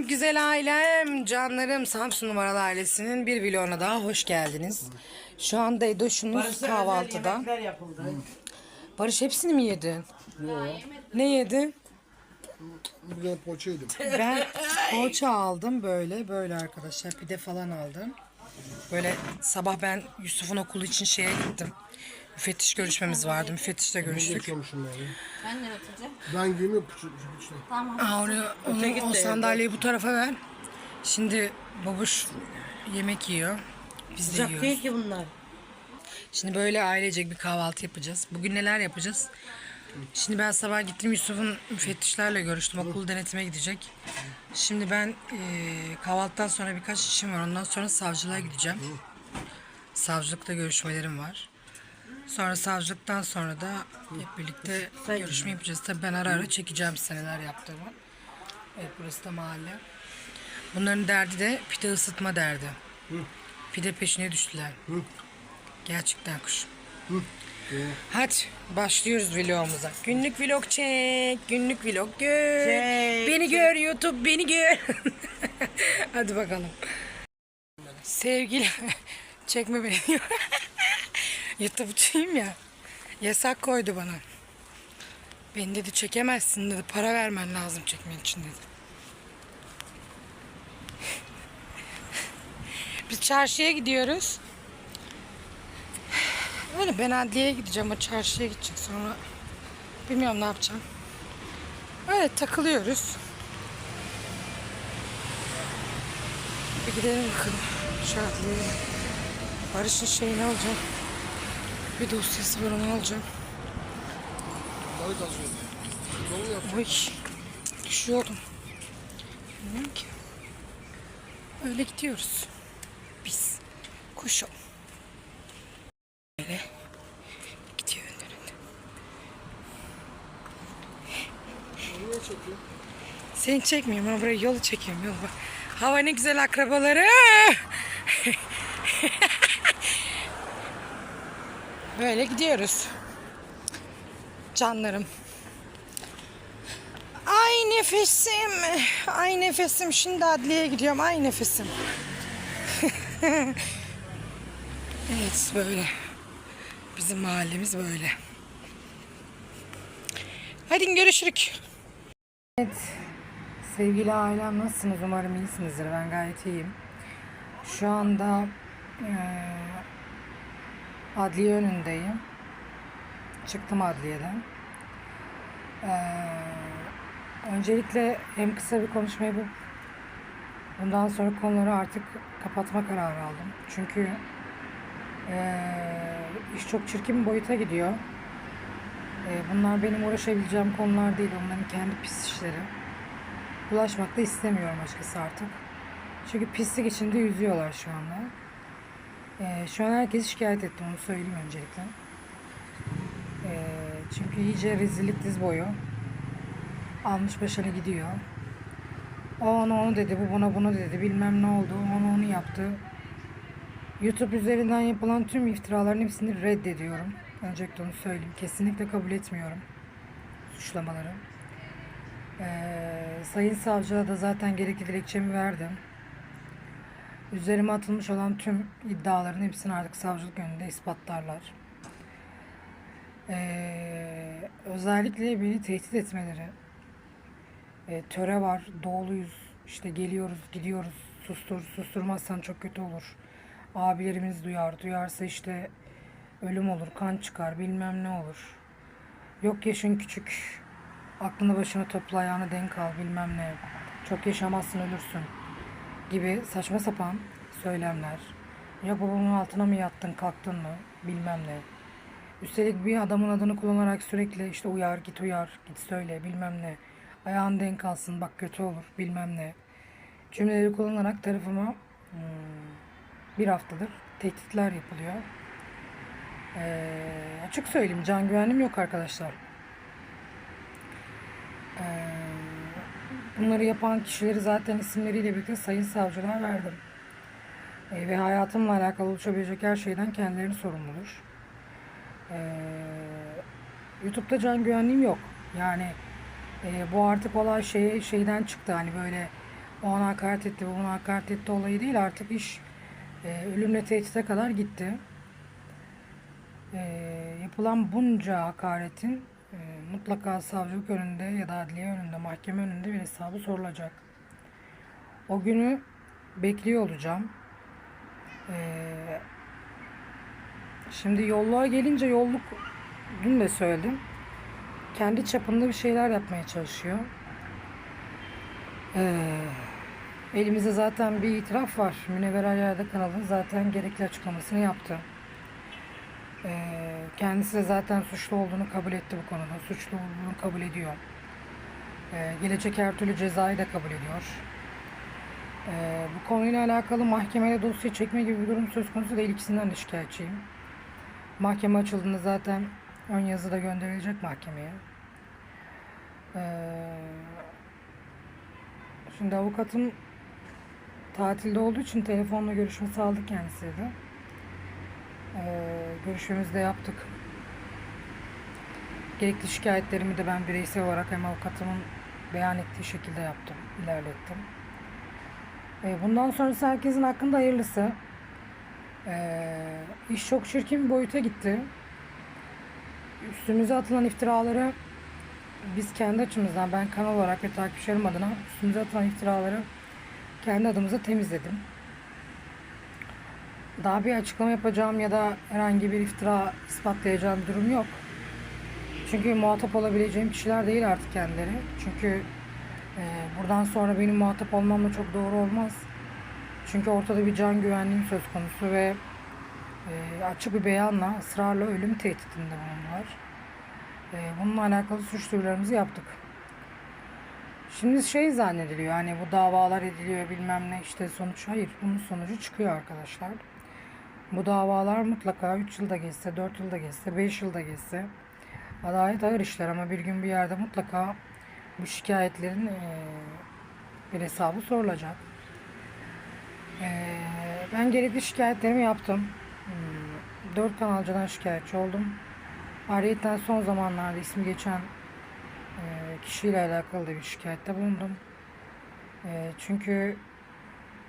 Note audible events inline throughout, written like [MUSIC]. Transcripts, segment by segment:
Evet güzel ailem, canlarım Samsun numaralı ailesinin bir vloguna daha hoş geldiniz. Şu anda Edoş'unuz kahvaltıda. Barış hepsini mi yedin? Ne yedin? De poğaça yedim. Ben [LAUGHS] poğaça aldım böyle böyle arkadaşlar pide falan aldım. Böyle sabah ben Yusuf'un okulu için şeye gittim. Müfettiş görüşmemiz vardı. Müfettişle görüştük. Ben ne atacağım? Ben giymiyorum küçük küçük işte. Aa, oraya, onu, o sandalyeyi bu tarafa ver. Şimdi babuş yemek yiyor. Biz de Sıcak yiyoruz. değil ki bunlar. Şimdi böyle ailecek bir kahvaltı yapacağız. Bugün neler yapacağız? Şimdi ben sabah gittim Yusuf'un müfettişlerle görüştüm. Okul denetime gidecek. Şimdi ben eee, kahvaltıdan sonra birkaç işim var. Ondan sonra savcılığa gideceğim. Savcılıkta görüşmelerim var. Sonra savcılıktan sonra da hep birlikte görüşme yapacağız. Tabii ben ara ara çekeceğim size neler yaptığımı. Evet burası da mahalle. Bunların derdi de pide ısıtma derdi. Pide peşine düştüler. Gerçekten kuş. Hadi başlıyoruz vlogumuza. Günlük vlog çek. Günlük vlog gör. Çek, beni gör YouTube beni gör. [LAUGHS] Hadi bakalım. Sevgili [LAUGHS] çekme beni. [LAUGHS] YouTube'cuyum ya. Yasak koydu bana. Beni dedi çekemezsin dedi. Para vermen lazım çekmen için dedi. Biz çarşıya gidiyoruz. Öyle ben adliyeye gideceğim. O çarşıya gidecek sonra. Bilmiyorum ne yapacağım. Öyle takılıyoruz. Bir gidelim bakalım. Şu adliyeye. Barış'ın şeyini alacağım. Bir dosyası var onu alacağım. Balık azıyor. Dolu. Oy. Düşüyordum. Bilmiyorum ki. Öyle gidiyoruz. Biz. Ol. Böyle. Gidiyor önlerinde. Niye? Seni çekmiyorum ama buraya yolu çekiyorum yolu bak. Hava ne güzel akrabaları. [LAUGHS] Böyle gidiyoruz. Canlarım. Ay nefesim. Ay nefesim. Şimdi adliyeye gidiyorum. Ay nefesim. [LAUGHS] evet böyle. Bizim mahallemiz böyle. Hadi görüşürük. Evet. Sevgili ailem nasılsınız? Umarım iyisinizdir. Ben gayet iyiyim. Şu anda adliye önündeyim. Çıktım adliyeden. Eee, öncelikle hem kısa bir konuşma yapıp bundan sonra konuları artık kapatma kararı aldım. Çünkü eee, iş çok çirkin bir boyuta gidiyor. Eee, bunlar benim uğraşabileceğim konular değil. Onların kendi pis işleri. Bulaşmak da istemiyorum açıkçası artık. Çünkü pislik içinde yüzüyorlar şu anda. Ee, şu an herkes şikayet etti onu söyleyeyim öncelikle. Ee, çünkü iyice rezillik diz boyu. Almış başını gidiyor. O ona onu dedi, bu buna bunu dedi, bilmem ne oldu, o ona onu yaptı. YouTube üzerinden yapılan tüm iftiraların hepsini reddediyorum. Öncelikle onu söyleyeyim. Kesinlikle kabul etmiyorum suçlamaları. Ee, Sayın Savcıya da zaten gerekli dilekçemi verdim. Üzerime atılmış olan tüm iddiaların hepsini artık savcılık önünde ispatlarlar. Ee, özellikle beni tehdit etmeleri. Ee, töre var, doğuluyuz, işte geliyoruz, gidiyoruz, sustur, susturmazsan çok kötü olur. Abilerimiz duyar, duyarsa işte ölüm olur, kan çıkar, bilmem ne olur. Yok yaşın küçük, aklını başına topla, ayağını denk al, bilmem ne. Çok yaşamazsın, ölürsün gibi saçma sapan söylemler. Ya babamın altına mı yattın kalktın mı bilmem ne. Üstelik bir adamın adını kullanarak sürekli işte uyar git uyar git söyle bilmem ne. Ayağın denk alsın bak kötü olur bilmem ne. Cümleleri kullanarak tarafıma hmm, bir haftadır tehditler yapılıyor. Ee, açık söyleyeyim can güvenim yok arkadaşlar. Ee, Bunları yapan kişileri zaten isimleriyle birlikte sayın savcılığa verdim. E, ve hayatımla alakalı oluşabilecek her şeyden kendileri sorumludur. E, YouTube'da can güvenliğim yok. Yani e, bu artık olay şey, şeyden çıktı hani böyle o an hakaret etti, bu buna hakaret etti olayı değil. Artık iş e, ölümle tehdide kadar gitti. E, yapılan bunca hakaretin e, mutlaka savcılık önünde ya da adliye önünde, mahkeme önünde bir hesabı sorulacak. O günü bekliyor olacağım. Ee, şimdi yolluğa gelince yolluk dün de söyledim. Kendi çapında bir şeyler yapmaya çalışıyor. Ee, elimizde zaten bir itiraf var. Münevver Alya'da kanalın zaten gerekli açıklamasını yaptı. Ee, kendisi de zaten suçlu olduğunu kabul etti bu konuda. Suçlu olduğunu kabul ediyor. Ee, gelecek her türlü cezayı da kabul ediyor. Ee, bu konuyla alakalı mahkemede dosya çekme gibi bir durum söz konusu değil. İkisinden de şikayetçiyim. Mahkeme açıldığında zaten ön yazı da gönderilecek mahkemeye. Şimdi avukatım tatilde olduğu için telefonla görüşme sağladık kendisiyle de. Ee, görüşmemizi de yaptık. Gerekli şikayetlerimi de ben bireysel olarak hem avukatımın beyan ettiği şekilde yaptım, ilerlettim. E, Bundan sonrası herkesin hakkında hayırlısı. E, iş çok çirkin bir boyuta gitti. Üstümüze atılan iftiraları biz kendi açımızdan, ben kanal olarak ve takipçilerim adına üstümüze atılan iftiraları kendi adımıza temizledim. Daha bir açıklama yapacağım ya da herhangi bir iftira ispatlayacağım durum yok. Çünkü muhatap olabileceğim kişiler değil artık kendileri. Çünkü ee, buradan sonra benim muhatap olmam da çok doğru olmaz. Çünkü ortada bir can güvenliğim söz konusu ve e, açık bir beyanla ısrarla ölüm tehditinde bulundular. E, bununla alakalı suç duyurularımızı yaptık. Şimdi şey zannediliyor hani bu davalar ediliyor bilmem ne işte sonuç hayır bunun sonucu çıkıyor arkadaşlar. Bu davalar mutlaka 3 yılda geçse, 4 yılda geçse, 5 yılda geçse adalet ağır işler ama bir gün bir yerde mutlaka bu şikayetlerin bir hesabı sorulacak. Eee, ben gerekli şikayetlerimi yaptım. Hmm, Dört kanalcıdan şikayetçi oldum. Ayrıca son zamanlarda ismi geçen kişiyle alakalı da bir şikayette bulundum. Çünkü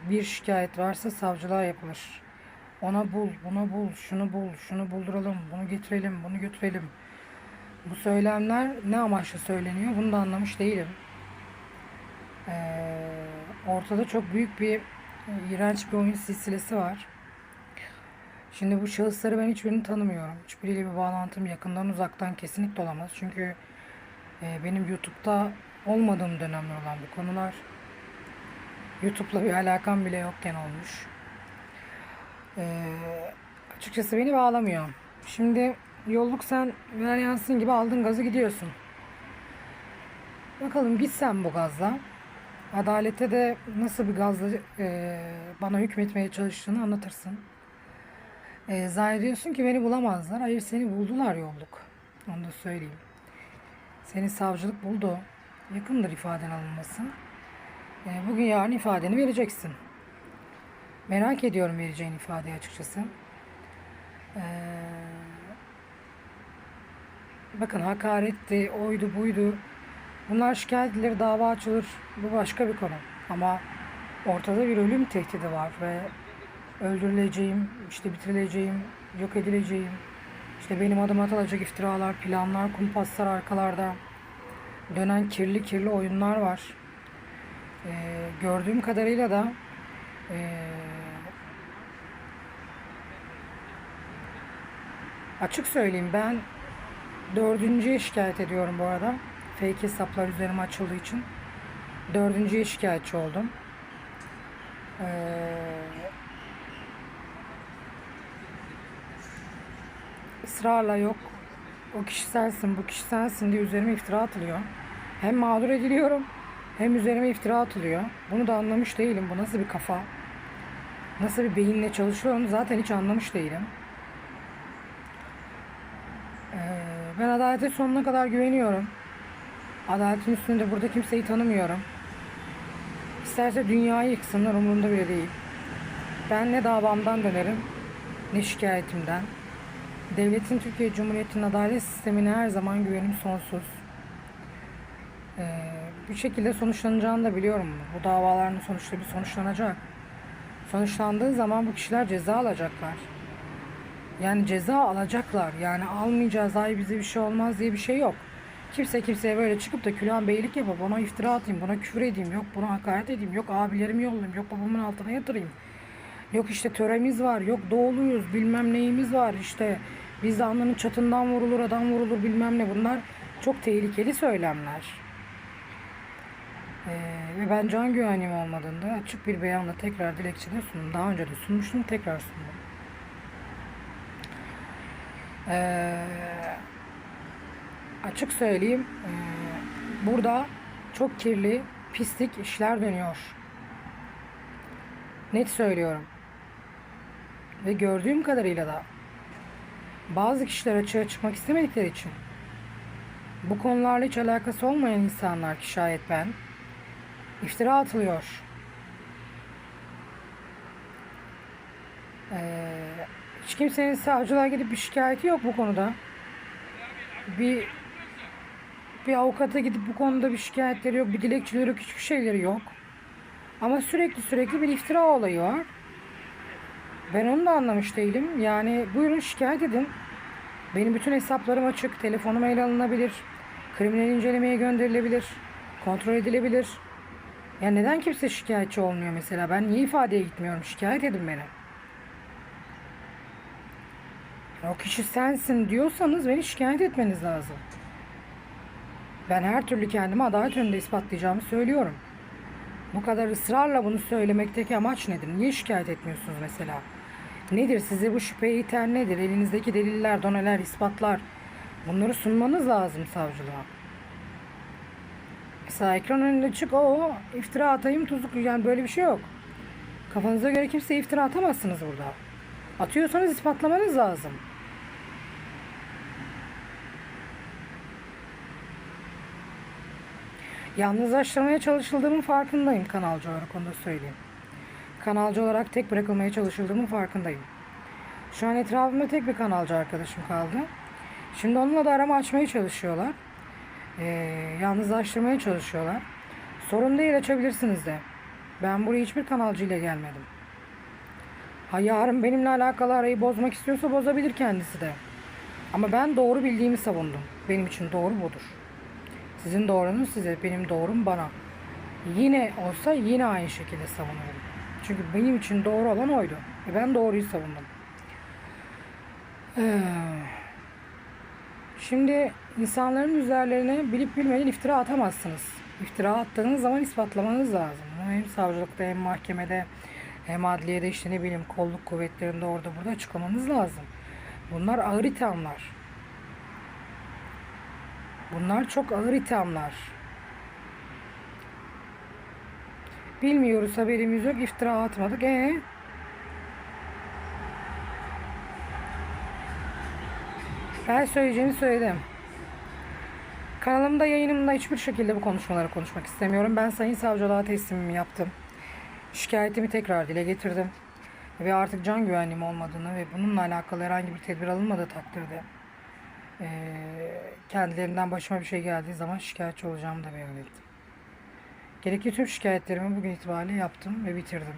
bir şikayet varsa savcılığa yapılır. Ona bul, buna bul, şunu bul, şunu bulduralım, bunu getirelim, bunu götürelim. Bu söylemler ne amaçla söyleniyor bunu da anlamış değilim. Ee, ortada çok büyük bir e, iğrenç bir oyun silsilesi var. Şimdi bu şahısları ben hiçbirini tanımıyorum. Hiçbiriyle bir bağlantım yakından uzaktan kesinlikle olamaz. Çünkü e, benim YouTube'da olmadığım dönemler olan bu konular. YouTube'la bir alakam bile yokken olmuş. Ee, açıkçası beni bağlamıyor. Şimdi yolluk sen ver yansın gibi aldın gazı gidiyorsun. Bakalım gitsen bu gazla. Adalete de nasıl bir gazla e, bana hükmetmeye çalıştığını anlatırsın. E, zannediyorsun ki beni bulamazlar. Hayır seni buldular yolluk. Onu da söyleyeyim. Seni savcılık buldu. Yakındır ifaden alınması. E, bugün yarın ifadeni vereceksin. Merak ediyorum vereceğin ifadeyi açıkçası. Eee Bakın hakaretti, oydu buydu. Bunlar şikayet edilir, dava açılır. Bu başka bir konu. Ama ortada bir ölüm tehdidi var ve öldürüleceğim, işte bitirileceğim, yok edileceğim. İşte benim adıma atılacak iftiralar, planlar, kumpaslar arkalarda. Dönen kirli kirli oyunlar var. Ee, gördüğüm kadarıyla da ee, açık söyleyeyim ben Dördüncüye şikayet ediyorum bu arada. Fake hesaplar üzerime açıldığı için. Dördüncüye şikayetçi oldum. Ee, ısrarla yok. O kişi sensin, bu kişi sensin diye üzerime iftira atılıyor. Hem mağdur ediliyorum hem üzerime iftira atılıyor. Bunu da anlamış değilim. Bu nasıl bir kafa? Nasıl bir beyinle çalışıyor onu zaten hiç anlamış değilim. Ben adalete sonuna kadar güveniyorum. Adaletin üstünde burada kimseyi tanımıyorum. İsterse dünyayı yıksınlar umurumda bile değil. Ben ne davamdan dönerim ne şikayetimden. Devletin Türkiye Cumhuriyeti'nin adalet sistemine her zaman güvenim sonsuz. Ee, bir şekilde sonuçlanacağını da biliyorum. Bu davaların sonuçta bir sonuçlanacak. Sonuçlandığı zaman bu kişiler ceza alacaklar. Yani ceza alacaklar. Yani almayacağız, ay bize bir şey olmaz diye bir şey yok. Kimse kimseye böyle çıkıp da külahın beylik yapıp ona iftira atayım, buna küfür edeyim, yok buna hakaret edeyim, yok abilerimi yollayayım, yok babamın altına yatırayım. Yok işte töremiz var, yok doğuluyuz, bilmem neyimiz var işte. Biz alnının çatından vurulur, adam vurulur bilmem ne. Bunlar çok tehlikeli söylemler. Ee, ve ben can güvenliğim olmadığında açık bir beyanla tekrar dilekçede sundum. Daha önce de sunmuştum, tekrar sundum. Ee, açık söyleyeyim, ee, burada çok kirli, pislik işler dönüyor. Net söylüyorum. Ve gördüğüm kadarıyla da bazı kişiler açığa çıkmak istemedikleri için bu konularla hiç alakası olmayan insanlar ki şayet ben iftira atılıyor. Ee, hiç kimsenin savcılığa gidip bir şikayeti yok bu konuda. Bir bir avukata gidip bu konuda bir şikayetleri yok, bir dilekçeleri yok, hiçbir şeyleri yok. Ama sürekli sürekli bir iftira olayı var. Ben onu da anlamış değilim. Yani buyurun şikayet edin. Benim bütün hesaplarım açık. Telefonum ele alınabilir. Kriminal incelemeye gönderilebilir. Kontrol edilebilir. Ya neden kimse şikayetçi olmuyor mesela? Ben niye ifadeye gitmiyorum? Şikayet edin beni. O kişi sensin diyorsanız beni şikayet etmeniz lazım. Ben her türlü kendimi adalet önünde ispatlayacağımı söylüyorum. Bu kadar ısrarla bunu söylemekteki amaç nedir? Niye şikayet etmiyorsunuz mesela? Nedir size bu şüpheye iten nedir? Elinizdeki deliller, doneler, ispatlar bunları sunmanız lazım savcılığa. Mesela ekran önünde çık o iftira atayım tuzluk yani böyle bir şey yok. Kafanıza göre kimseye iftira atamazsınız burada. Atıyorsanız ispatlamanız lazım. Yalnızlaştırmaya çalışıldığımın farkındayım kanalcı olarak onu da söyleyeyim. Kanalcı olarak tek bırakılmaya çalışıldığımın farkındayım. Şu an etrafımda tek bir kanalcı arkadaşım kaldı. Şimdi onunla da arama açmaya çalışıyorlar. Ee, yalnızlaştırmaya çalışıyorlar. Sorun değil açabilirsiniz de. Ben buraya hiçbir kanalcıyla gelmedim. Ha yarın benimle alakalı arayı bozmak istiyorsa bozabilir kendisi de. Ama ben doğru bildiğimi savundum. Benim için doğru budur. Sizin doğrunuz size, benim doğrum bana. Yine olsa yine aynı şekilde savunurum. Çünkü benim için doğru olan oydu. Ve ben doğruyu savundum. Ee, Şimdi insanların üzerlerine bilip bilmeden iftira atamazsınız. İftira attığınız zaman ispatlamanız lazım. Hem savcılıkta hem mahkemede hem adliyede işte ne bileyim kolluk kuvvetlerinde orada burada açıklamanız lazım. Bunlar ağır ithamlar. Bunlar çok ağır ithamlar. Bilmiyoruz haberimiz yok iftira atmadık. E Ben söyleyeceğimi söyledim. Kanalımda yayınımda hiçbir şekilde bu konuşmaları konuşmak istemiyorum. Ben Sayın Savcılığa teslimimi yaptım. Şikayetimi tekrar dile getirdim. Ve artık can güvenliğim olmadığını ve bununla alakalı herhangi bir tedbir alınmadığı takdirde eee, kendilerinden başıma bir şey geldiği zaman şikayetçi olacağımı da beyan ettim. Gerekli tüm şikayetlerimi bugün itibariyle yaptım ve bitirdim.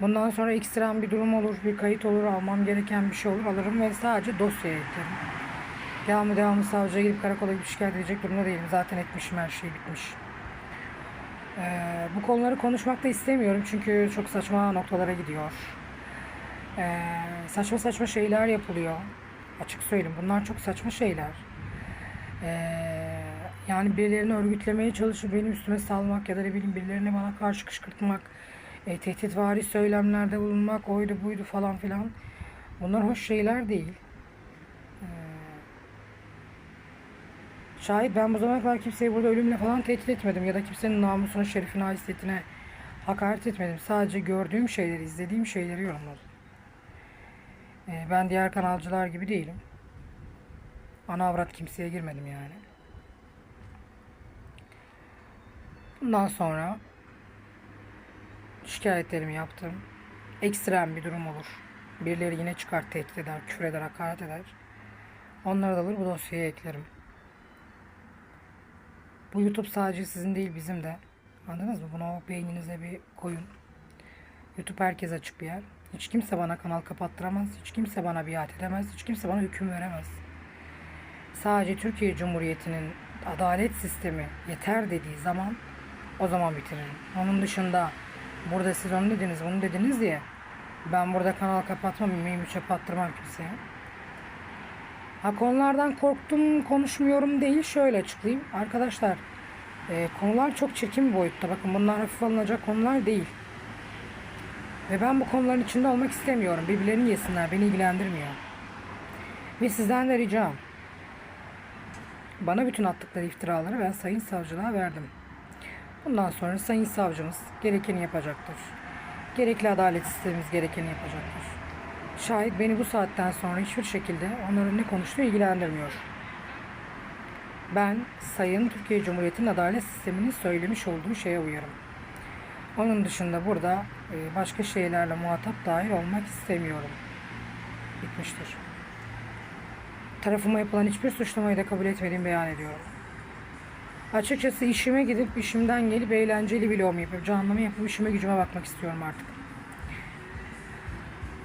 Bundan sonra ekstrem bir durum olur, bir kayıt olur, almam gereken bir şey olur alırım ve sadece dosyaya eklerim. Devamlı devamlı savcıya gidip karakola gidip şikayet edecek durumda değilim. Zaten etmişim her şey bitmiş. Ee, bu konuları konuşmak da istemiyorum çünkü çok saçma noktalara gidiyor. Ee, saçma saçma şeyler yapılıyor. Açık söyleyeyim bunlar çok saçma şeyler. Ee, yani birilerini örgütlemeye çalışıp benim üstüme salmak ya da ne bileyim birilerini bana karşı kışkırtmak, e, tehditvari söylemlerde bulunmak, oydu buydu falan filan. Bunlar hoş şeyler değil. Ee, şayet ben bu zamana kadar kimseyi burada ölümle falan tehdit etmedim ya da kimsenin namusuna, şerefine, haysiyetine hakaret etmedim. Sadece gördüğüm şeyleri, izlediğim şeyleri yorumladım. Ee, ben diğer kanalcılar gibi değilim. Ana avrat kimseye girmedim yani. Bundan sonra şikayetlerimi yaptım. Ekstrem bir durum olur. Birileri yine çıkar tehdit eder, küfür eder, hakaret eder. Onları da alır bu dosyaya eklerim. Bu YouTube sadece sizin değil bizim de. Anladınız mı? Bunu beyninize bir koyun. YouTube herkes açık bir yer. Hiç kimse bana kanal kapattıramaz. Hiç kimse bana biat edemez. Hiç kimse bana hüküm veremez. Sadece Türkiye Cumhuriyeti'nin adalet sistemi yeter dediği zaman o zaman bitiririm. Onun dışında burada siz onu dediniz bunu dediniz diye ben burada kanal kapatmam, yemeğimi çöpe attırmam kimseye. Ha konulardan korktum, konuşmuyorum değil. Şöyle açıklayayım. Arkadaşlar e, konular çok çirkin bir boyutta. Bakın bunlar hafif alınacak konular değil. Ve ben bu konuların içinde olmak istemiyorum. Birbirlerini yesinler. Beni ilgilendirmiyor. Ve sizden de ricam. Bana bütün attıkları iftiraları ben sayın savcılığa verdim. Bundan sonra sayın savcımız gerekeni yapacaktır. Gerekli adalet sistemimiz gerekeni yapacaktır. Şayet beni bu saatten sonra hiçbir şekilde onların ne konuştuğu ilgilendirmiyor. Ben Sayın Türkiye Cumhuriyeti'nin adalet sisteminin söylemiş olduğu şeye uyarım. Onun dışında burada e, başka şeylerle muhatap dahil olmak istemiyorum. Bitmiştir. Tarafıma yapılan hiçbir suçlamayı da kabul etmediğimi beyan ediyorum. Açıkçası işime gidip işimden gelip eğlenceli vlog yapıp canlama yapıp işime gücüme bakmak istiyorum artık.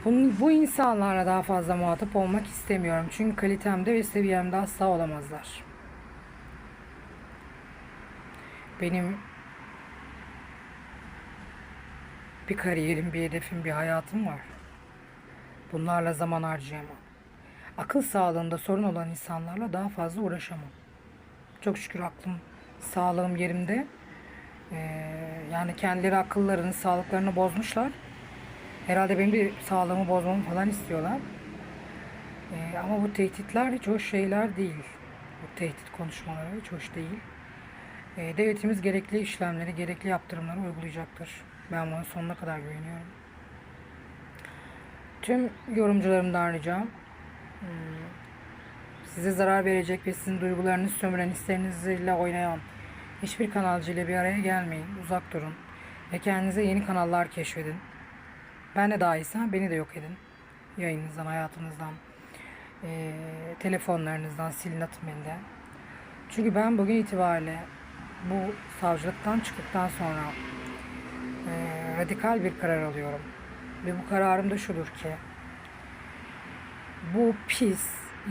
Bunun, bu insanlarla daha fazla muhatap olmak istemiyorum. Çünkü kalitemde ve seviyemde asla olamazlar. Benim bir kariyerim, bir hedefim, bir hayatım var. Bunlarla zaman harcayamam. Akıl sağlığında sorun olan insanlarla daha fazla uğraşamam. Çok şükür aklım, sağlığım yerimde. Ee, yani kendileri akıllarını, sağlıklarını bozmuşlar. Herhalde benim bir sağlığımı bozmamı falan istiyorlar. Ee, ama bu tehditler hiç hoş şeyler değil. Bu tehdit konuşmaları hiç hoş değil. Ee, devletimiz gerekli işlemleri, gerekli yaptırımları uygulayacaktır. Ben buna sonuna kadar güveniyorum. Tüm yorumcularımdan ricam hmm, size zarar verecek ve sizin duygularınızı sömüren hislerinizle oynayan hiçbir kanalcıyla bir araya gelmeyin. Uzak durun. Ve kendinize yeni kanallar keşfedin. Ben de dahilsem beni de yok edin. Yayınınızdan, hayatınızdan, eee, telefonlarınızdan silin atın de. Çünkü ben bugün itibariyle bu savcılıktan çıktıktan sonra eee, radikal bir karar alıyorum. Ve bu kararım da şudur ki bu pis,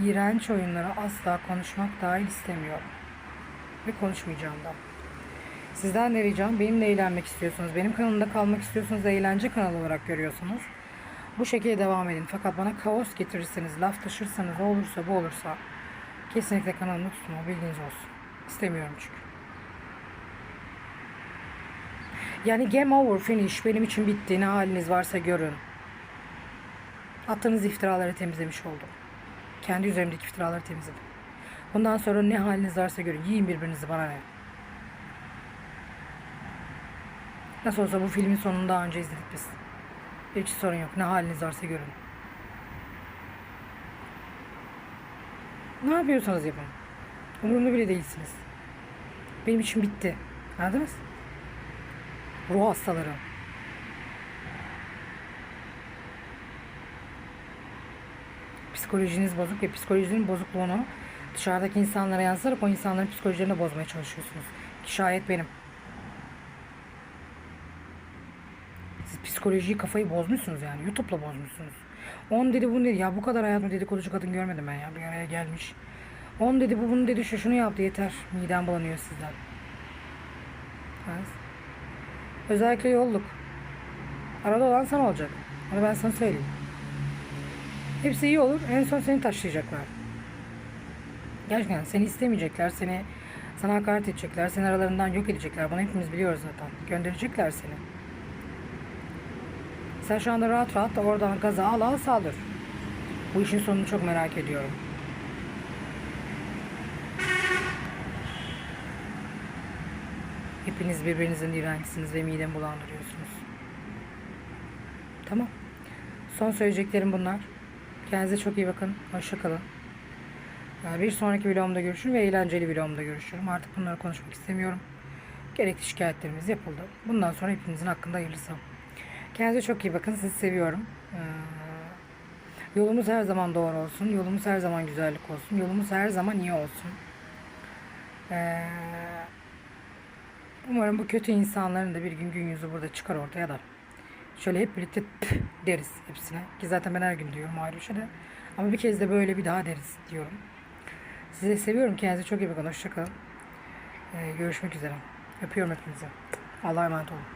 iğrenç oyunları asla konuşmak dahil istemiyorum. Ve konuşmayacağım da. Sizden de ricam benimle eğlenmek istiyorsunuz. Benim kanalımda kalmak istiyorsunuz eğlence kanalı olarak görüyorsunuz. Bu şekilde devam edin. Fakat bana kaos getirirseniz, laf taşırsanız, olursa bu olursa kesinlikle kanalımda tutun. o Bilginiz olsun. İstemiyorum çünkü. Yani game over, finish. Benim için bitti. Ne haliniz varsa görün. Attığınız iftiraları temizlemiş oldum. Kendi üzerimdeki iftiraları temizledim. Bundan sonra ne haliniz varsa görün. Yiyin birbirinizi bana ne. Nasıl olsa bu filmin sonunu daha önce izledik biz. Hiç sorun yok. Ne haliniz varsa görün. Ne yapıyorsanız yapın. Umurumda bile değilsiniz. Benim için bitti. Anladınız? Ruh hastaları. Psikolojiniz bozuk ve psikolojinin bozukluğunu dışarıdaki insanlara yansıtarak o insanların psikolojilerini bozmaya çalışıyorsunuz. Ki şayet benim. Siz psikolojiyi kafayı bozmuşsunuz yani. YouTube'la bozmuşsunuz. On dedi bunu dedi. Ya bu kadar hayatımda dedikoducu kadın görmedim ben ya. Bir araya gelmiş. On dedi bu bunu dedi şu şunu yaptı yeter. Midem bulanıyor sizden. Evet. Özellikle yolluk. Arada olan sen olacak. Onu ben sana söyleyeyim. Hepsi iyi olur. En son seni taşlayacaklar. Gerçekten seni istemeyecekler. Seni sana hakaret edecekler. Seni aralarından yok edecekler. Bunu hepimiz biliyoruz zaten. Gönderecekler seni. Sen şu anda rahat rahat da oradan gaza al al saldır. Bu işin sonunu çok merak ediyorum. Hepiniz birbirinizin iğrençsiniz ve midemi bulandırıyorsunuz. Tamam. Son söyleyeceklerim bunlar. Kendinize çok iyi bakın. Hoşça kalın. Ee, Bir sonraki vlogumda görüşürüm ve eğlenceli vlogumda görüşürüm. Artık bunları konuşmak istemiyorum. Gerekli şikayetlerimiz yapıldı. Bundan sonra hepinizin hakkında hayırlısı. Kendinize çok iyi bakın. Sizi seviyorum. Ee, Yolumuz her zaman doğru olsun. Yolumuz her zaman güzellik olsun. Yolumuz her zaman iyi olsun. Ee, Umarım bu kötü insanların da bir gün gün yüzü burada çıkar ortaya da. Şöyle hep birlikte deriz hepsine. Ki zaten ben her gün diyorum ayrı bir şey de. Ama bir kez de böyle bir daha deriz diyorum. Sizi seviyorum. Kendinize çok iyi bakın. Hoşçakalın. Ee, görüşmek üzere. Öpüyorum hepinizi. Allah'a emanet olun.